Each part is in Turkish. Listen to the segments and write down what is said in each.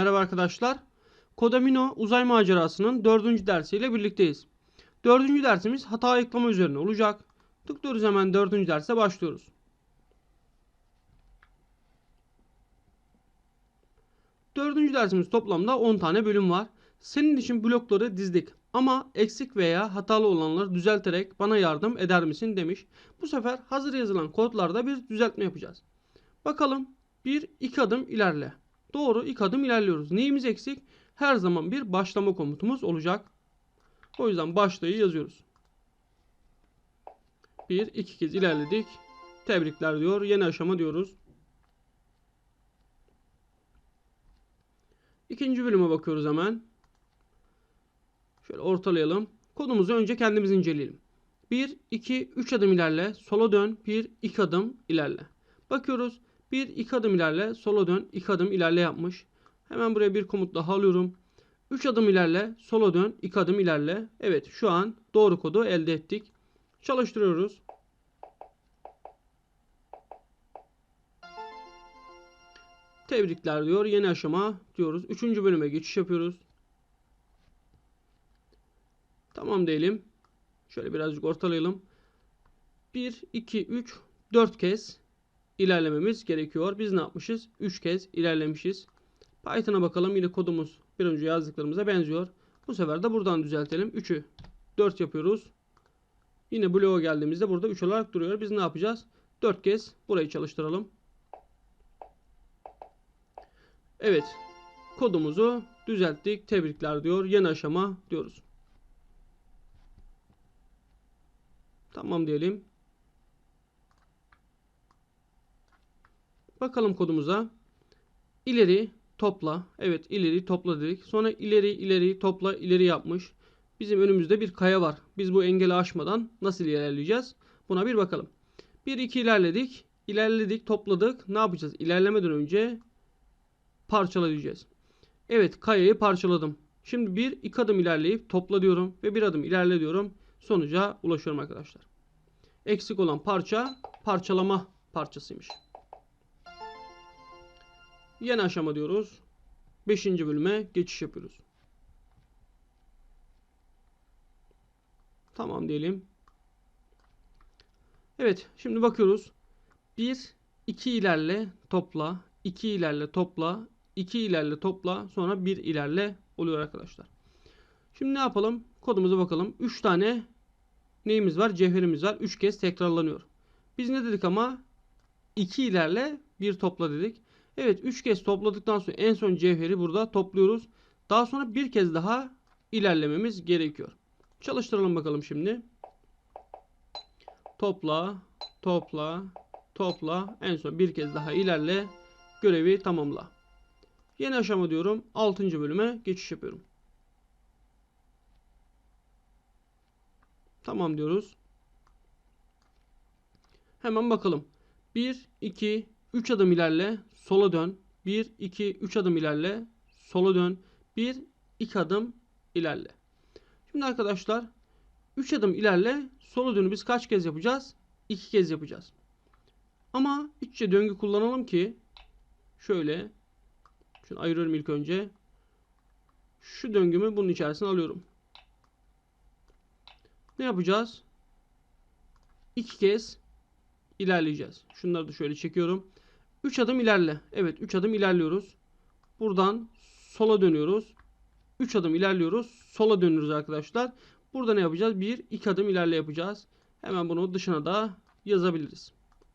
Merhaba arkadaşlar. Kodamino uzay macerasının dördüncü dersiyle birlikteyiz. Dördüncü dersimiz hata ayıklama üzerine olacak. Tıklıyoruz hemen dördüncü derse başlıyoruz. Dördüncü dersimiz toplamda 10 tane bölüm var. Senin için blokları dizdik ama eksik veya hatalı olanları düzelterek bana yardım eder misin demiş. Bu sefer hazır yazılan kodlarda bir düzeltme yapacağız. Bakalım bir iki adım ilerle. Doğru ilk adım ilerliyoruz. Neyimiz eksik? Her zaman bir başlama komutumuz olacak. O yüzden başlayı yazıyoruz. Bir iki kez ilerledik. Tebrikler diyor. Yeni aşama diyoruz. İkinci bölüme bakıyoruz hemen. Şöyle ortalayalım. Kodumuzu önce kendimiz inceleyelim. 1, 2, 3 adım ilerle. Sola dön. 1, 2 adım ilerle. Bakıyoruz. 1, 2 adım ilerle. Sola dön. 2 adım ilerle yapmış. Hemen buraya bir komut daha alıyorum. 3 adım ilerle. Sola dön. 2 adım ilerle. Evet şu an doğru kodu elde ettik. Çalıştırıyoruz. Tebrikler diyor. Yeni aşama diyoruz. Üçüncü bölüme geçiş yapıyoruz. Tamam diyelim. Şöyle birazcık ortalayalım. 1, 2, 3, 4 kez ilerlememiz gerekiyor. Biz ne yapmışız? 3 kez ilerlemişiz. Python'a bakalım. Yine kodumuz bir önce yazdıklarımıza benziyor. Bu sefer de buradan düzeltelim. 3'ü 4 yapıyoruz. Yine bloğa geldiğimizde burada 3 olarak duruyor. Biz ne yapacağız? 4 kez burayı çalıştıralım. Evet. Kodumuzu düzelttik. Tebrikler diyor. Yeni aşama diyoruz. Tamam diyelim. Bakalım kodumuza. İleri topla. Evet ileri topla dedik. Sonra ileri ileri topla ileri yapmış. Bizim önümüzde bir kaya var. Biz bu engeli aşmadan nasıl ilerleyeceğiz? Buna bir bakalım. 1 2 ilerledik. İlerledik, topladık. Ne yapacağız? İlerlemeden önce parçala diyeceğiz. Evet, kayayı parçaladım. Şimdi bir iki adım ilerleyip topla diyorum ve bir adım ilerle diyorum. Sonuca ulaşıyorum arkadaşlar. Eksik olan parça parçalama parçasıymış. Yeni aşama diyoruz. 5. bölüme geçiş yapıyoruz. Tamam diyelim. Evet şimdi bakıyoruz. 1 2 ilerle topla 2 ilerle topla 2 ilerle topla sonra 1 ilerle oluyor arkadaşlar. Şimdi ne yapalım? Kodumuza bakalım. 3 tane neyimiz var? Cevherimiz var. 3 kez tekrarlanıyor. Biz ne dedik ama 2 ilerle 1 topla dedik. Evet 3 kez topladıktan sonra en son cevheri burada topluyoruz. Daha sonra bir kez daha ilerlememiz gerekiyor. Çalıştıralım bakalım şimdi. Topla, topla, topla. En son bir kez daha ilerle. Görevi tamamla. Yeni aşama diyorum. 6. bölüme geçiş yapıyorum. Tamam diyoruz. Hemen bakalım. 1, 2, 3 adım ilerle. Sola dön. 1, 2, 3 adım ilerle. Sola dön. 1, 2 adım ilerle. Şimdi arkadaşlar 3 adım ilerle. Sola dönü biz kaç kez yapacağız? 2 kez yapacağız. Ama iççe döngü kullanalım ki şöyle şunu ayırıyorum ilk önce. Şu döngümü bunun içerisine alıyorum. Ne yapacağız? 2 kez ilerleyeceğiz. Şunları da şöyle çekiyorum. 3 adım ilerle. Evet 3 adım ilerliyoruz. Buradan sola dönüyoruz. 3 adım ilerliyoruz. Sola dönüyoruz arkadaşlar. Burada ne yapacağız? 1 2 adım ilerle yapacağız. Hemen bunu dışına da yazabiliriz.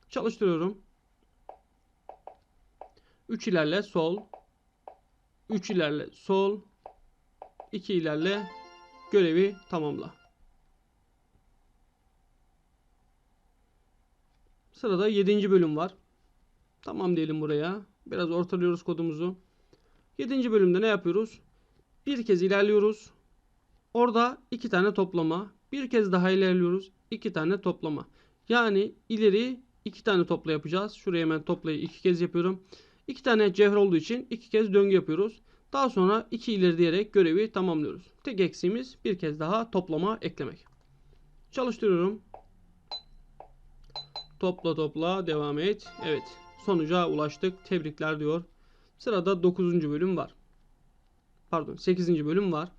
Çalıştırıyorum. 3 ilerle sol. 3 ilerle sol. 2 ilerle görevi tamamla. Sırada 7. bölüm var. Tamam diyelim buraya. Biraz ortalıyoruz kodumuzu. 7. bölümde ne yapıyoruz? Bir kez ilerliyoruz. Orada iki tane toplama. Bir kez daha ilerliyoruz. iki tane toplama. Yani ileri iki tane topla yapacağız. Şuraya hemen toplayı iki kez yapıyorum. İki tane cevher olduğu için iki kez döngü yapıyoruz. Daha sonra iki ileri diyerek görevi tamamlıyoruz. Tek eksiğimiz bir kez daha toplama eklemek. Çalıştırıyorum. Topla topla devam et. Evet sonuca ulaştık. Tebrikler diyor. Sırada 9. bölüm var. pardon 8. bölüm var.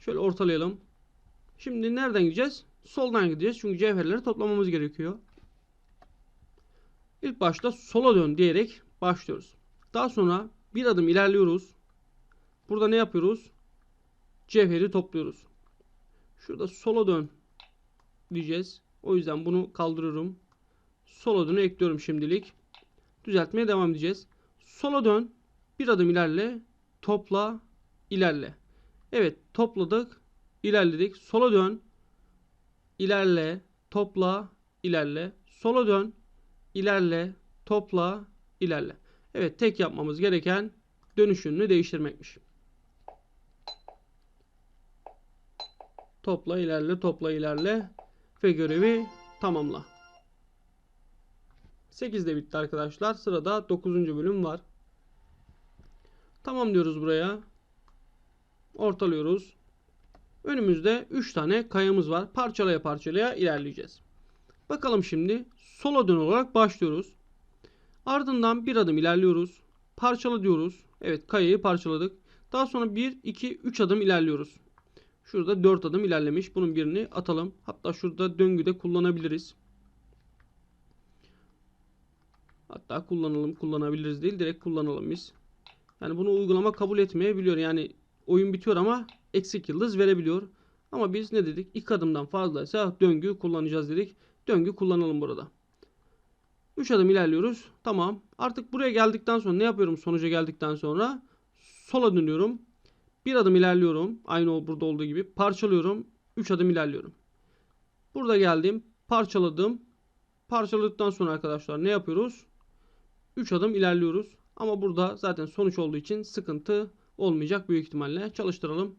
Şöyle ortalayalım. Şimdi nereden gideceğiz? Soldan gideceğiz. Çünkü cevherleri toplamamız gerekiyor. İlk başta sola dön diyerek başlıyoruz. Daha sonra bir adım ilerliyoruz. Burada ne yapıyoruz? Cevheri topluyoruz. Şurada sola dön diyeceğiz. O yüzden bunu kaldırıyorum. Sola dönü ekliyorum şimdilik. Düzeltmeye devam edeceğiz. Sola dön. Bir adım ilerle. Topla. ilerle. Evet topladık. ilerledik. Sola dön. ilerle. Topla. ilerle. Sola dön. ilerle. Topla. ilerle. Evet tek yapmamız gereken dönüşünü değiştirmekmiş. Topla ilerle topla ilerle ve görevi tamamla. 8 de bitti arkadaşlar. Sırada 9. bölüm var. Tamam diyoruz buraya. Ortalıyoruz. Önümüzde 3 tane kayamız var. Parçalaya parçalaya ilerleyeceğiz. Bakalım şimdi sola dön olarak başlıyoruz. Ardından bir adım ilerliyoruz. Parçala diyoruz. Evet kayayı parçaladık. Daha sonra 1, 2, 3 adım ilerliyoruz. Şurada 4 adım ilerlemiş. Bunun birini atalım. Hatta şurada döngüde kullanabiliriz. Hatta kullanalım kullanabiliriz değil direkt kullanalım biz. Yani bunu uygulama kabul etmeyebiliyor. Yani oyun bitiyor ama eksik yıldız verebiliyor. Ama biz ne dedik? İlk adımdan fazlaysa döngü kullanacağız dedik. Döngü kullanalım burada. 3 adım ilerliyoruz. Tamam. Artık buraya geldikten sonra ne yapıyorum sonuca geldikten sonra? Sola dönüyorum. Bir adım ilerliyorum. Aynı burada olduğu gibi. Parçalıyorum. 3 adım ilerliyorum. Burada geldim. Parçaladım. Parçaladıktan sonra arkadaşlar ne yapıyoruz? 3 adım ilerliyoruz. Ama burada zaten sonuç olduğu için sıkıntı olmayacak büyük ihtimalle. Çalıştıralım.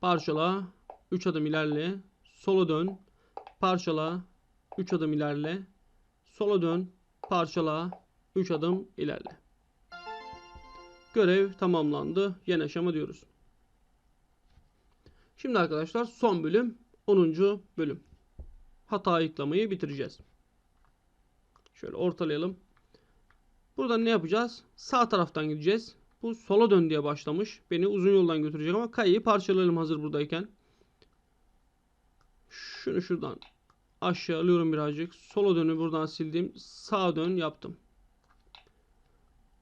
Parçala. 3 adım ilerle. Sola dön. Parçala. 3 adım ilerle. Sola dön. Parçala. 3 adım ilerle. Görev tamamlandı. Yeni aşama diyoruz. Şimdi arkadaşlar son bölüm 10. bölüm. Hata ayıklamayı bitireceğiz. Şöyle ortalayalım. Burada ne yapacağız? Sağ taraftan gideceğiz. Bu sola dön diye başlamış. Beni uzun yoldan götürecek ama kayayı parçalayalım hazır buradayken. Şunu şuradan aşağı alıyorum birazcık. Sola dönü buradan sildim. Sağa dön yaptım.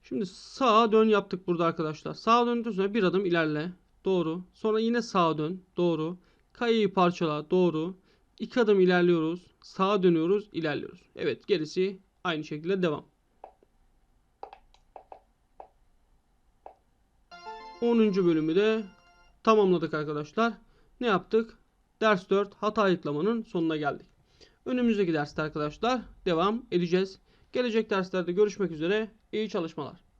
Şimdi sağa dön yaptık burada arkadaşlar. Sağa döndükten sonra bir adım ilerle. Doğru. Sonra yine sağa dön. Doğru. Kayayı parçala. Doğru. İki adım ilerliyoruz. Sağa dönüyoruz. ilerliyoruz. Evet gerisi aynı şekilde devam. 10. bölümü de tamamladık arkadaşlar. Ne yaptık? Ders 4 hata ayıklamanın sonuna geldik. Önümüzdeki derste arkadaşlar devam edeceğiz. Gelecek derslerde görüşmek üzere. İyi çalışmalar.